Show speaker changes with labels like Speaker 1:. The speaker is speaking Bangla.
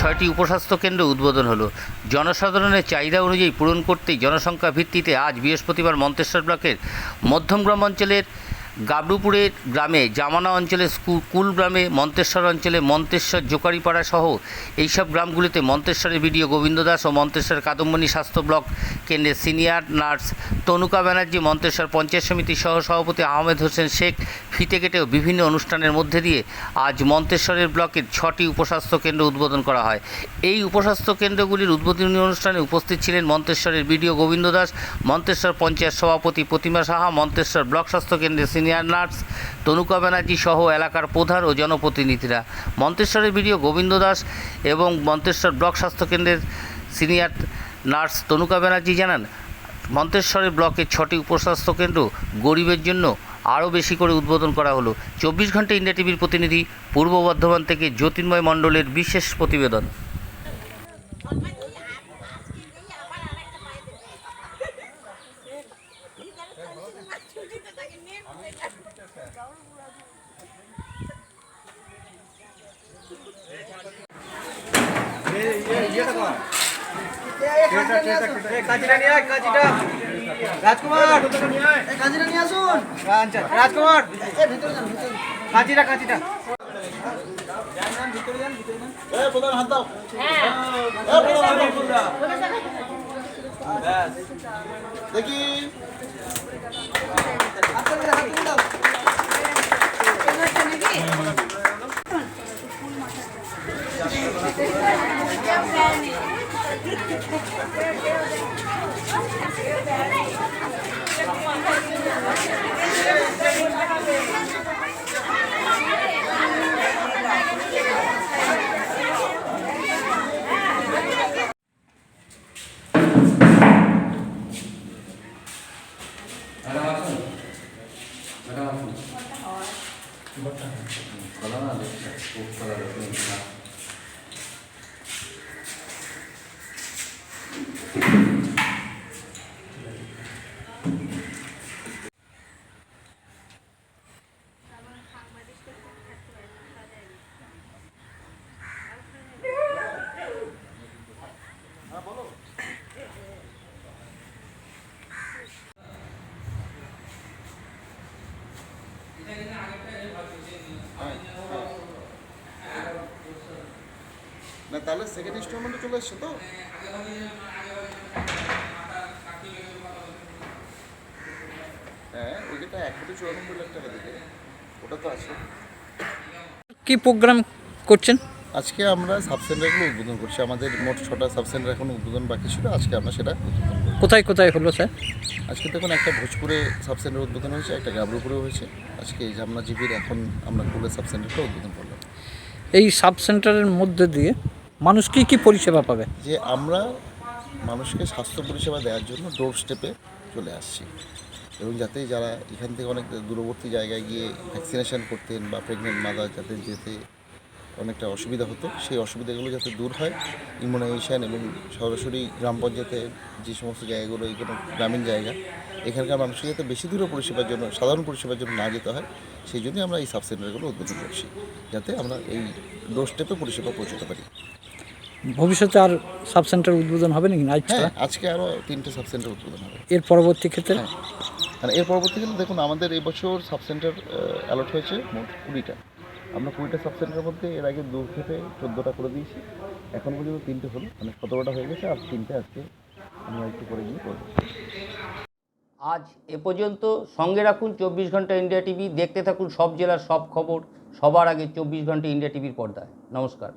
Speaker 1: ছয়টি উপস্বাস্থ্য কেন্দ্র উদ্বোধন হলো। জনসাধারণের চাহিদা অনুযায়ী পূরণ করতেই জনসংখ্যা ভিত্তিতে আজ বৃহস্পতিবার মন্তেশ্বর ব্লকের মধ্যমগ্রাম অঞ্চলের গাবড়ুপুরের গ্রামে, জামানা অঞ্চলের স্কু- কুল গ্রামে, মন্তেশ্বর অঞ্চলে, মন্তেশ্বর, জোকারিপাড়া সহ এইসব গ্রামগুলিতে মন্তেশ্বরের বিডিও গোবিন্দ দাস ও মন্তেশ্বর কাদম্বনী স্বাস্থ্য ব্লক কেন্দ্রের সিনিয়র নার্স তনুকা ব্যানার্জি, মন্তেশ্বর পঞ্চায়েত সমিতির সহ সভাপতি আহমেদ হোসেন শেখ ফিতে কেটেও বিভিন্ন অনুষ্ঠানের মধ্যে দিয়ে আজ মন্তেশ্বরের ব্লকের ছটি উপস্বাস্থ্য কেন্দ্র উদ্বোধন করা হয়। এই উপস্বাস্থ্য কেন্দ্রগুলির উদ্বোধনী অনুষ্ঠানে উপস্থিত ছিলেন মন্তেশ্বরের বিডিও গোবিন্দ দাস, মন্তেশ্বর পঞ্চায়েত সভাপতি প্রতিমা সাহা, মন্তেশ্বর ব্লক স্বাস্থ্য কেন্দ্রের সিনিয়র নার্স তনুকা ব্যানার্জি সহ এলাকার প্রধান ও জনপ্রতিনিধিরা। মন্তেশ্বরের ভিডিও গোবিন্দ দাস এবং মন্তেশ্বর ব্লক স্বাস্থ্য কেন্দ্রের সিনিয়র নার্স তনুকা ব্যানার্জি জানান, মন্তেশ্বরের ব্লকের ছটি উপস্বাস্থ্য কেন্দ্র গরিবের জন্য আরও বেশি করে উদ্বোধন করা হলো। চব্বিশ ঘণ্টা ইন্ডিয়া টিভির প্রতিনিধি, পূর্ব বর্ধমান থেকে জ্যোতির্ময় মণ্ডলের বিশেষ প্রতিবেদন।
Speaker 2: রাজকুমার রাজকুমার। কাজিটা কাজিটা
Speaker 3: দেখি Kadang-kadang. Kadang-kadang. Kadang-kadang. Kadang-kadang. না তাহলে সেকেন্ড ইনস্টলমেন্টে চলে এসছে তো? হ্যাঁ ওই এক কোটি চুরানব্বই লাখ টাকা দিতে ওটা তো আছে।
Speaker 4: কি প্রোগ্রাম করছেন?
Speaker 3: আজকে আমরা সাবসেন্টারগুলো উদ্বোধন করছি। আমাদের মোট ছটা সাবসেন্টার এখন উদ্বোধন বাকি ছিল আজকে আমরা সেটা উদ্বোধন
Speaker 4: কোথায় কোথায় হলো স্যার?
Speaker 3: আজকে দেখুন একটা ভোজপুরে সাবসেন্টার উদ্বোধন হয়েছে একটা গাবড়ুপুরেও হয়েছে। আজকে এই জামনাজিবির এখন আমরা কুলের সাবসেন্টারটা উদ্বোধন করলাম।
Speaker 4: এই সাব সেন্টারের মধ্যে দিয়ে মানুষ কী কী পরিষেবা পাবে?
Speaker 3: যে আমরা মানুষকে স্বাস্থ্য পরিষেবা দেওয়ার জন্য ডোর স্টেপে চলে আসছি। এবং যাতে যারা এখান থেকে অনেক দূরবর্তী জায়গায় গিয়ে ভ্যাকসিনেশন করতেন বা প্রেগনেন্ট মাদার যাতে যেতে অনেকটা অসুবিধা হতো। সেই অসুবিধাগুলো যাতে দূর হয় ইমিউনাইজেশন এবং সরাসরি গ্রাম পঞ্চায়েতের যে সমস্ত জায়গাগুলো এইগুলো গ্রামীণ জায়গা এখানকার মানুষকে যাতে বেশি দূরে পরিষেবার জন্য সাধারণ পরিষেবার জন্য না যেতে হয় সেই জন্যই আমরা এই সাবসেন্টারগুলো উদ্বোধন করছি। যাতে আমরা এই ডোর স্টেপে পরিষেবা পৌঁছতে পারি।
Speaker 4: ভবিষ্যতে আর সাব সেন্টার উদ্বোধন হবে নাকি
Speaker 3: হ্যাঁ আজকে আরও তিনটে সাবসেন্টার উদ্বোধন হবে।
Speaker 4: এর পরবর্তী ক্ষেত্রে?
Speaker 3: হ্যাঁ। মানে এর পরবর্তীকালে দেখুন আমাদের এবছর সাবসেন্টার অ্যালট হয়েছে মোট কুড়িটা। আমরা কুড়িটা সাবসেন্টারের মধ্যে এর আগে দু থেকে চোদ্দোটা করে দিয়েছি। এখন পর্যন্ত তিনটে হলো মানে সতেরোটা হয়ে গেছে আর তিনটে আজকে আমরা একটু করে গিয়ে করব।
Speaker 1: আজ এ পর্যন্ত সঙ্গে রাখুন চব্বিশ ঘণ্টা ইন্ডিয়া টিভি, দেখতে থাকুন সব জেলার সব খবর, সবার আগে চব্বিশ ঘণ্টা ইন্ডিয়া টিভির পর্দায়। নমস্কার।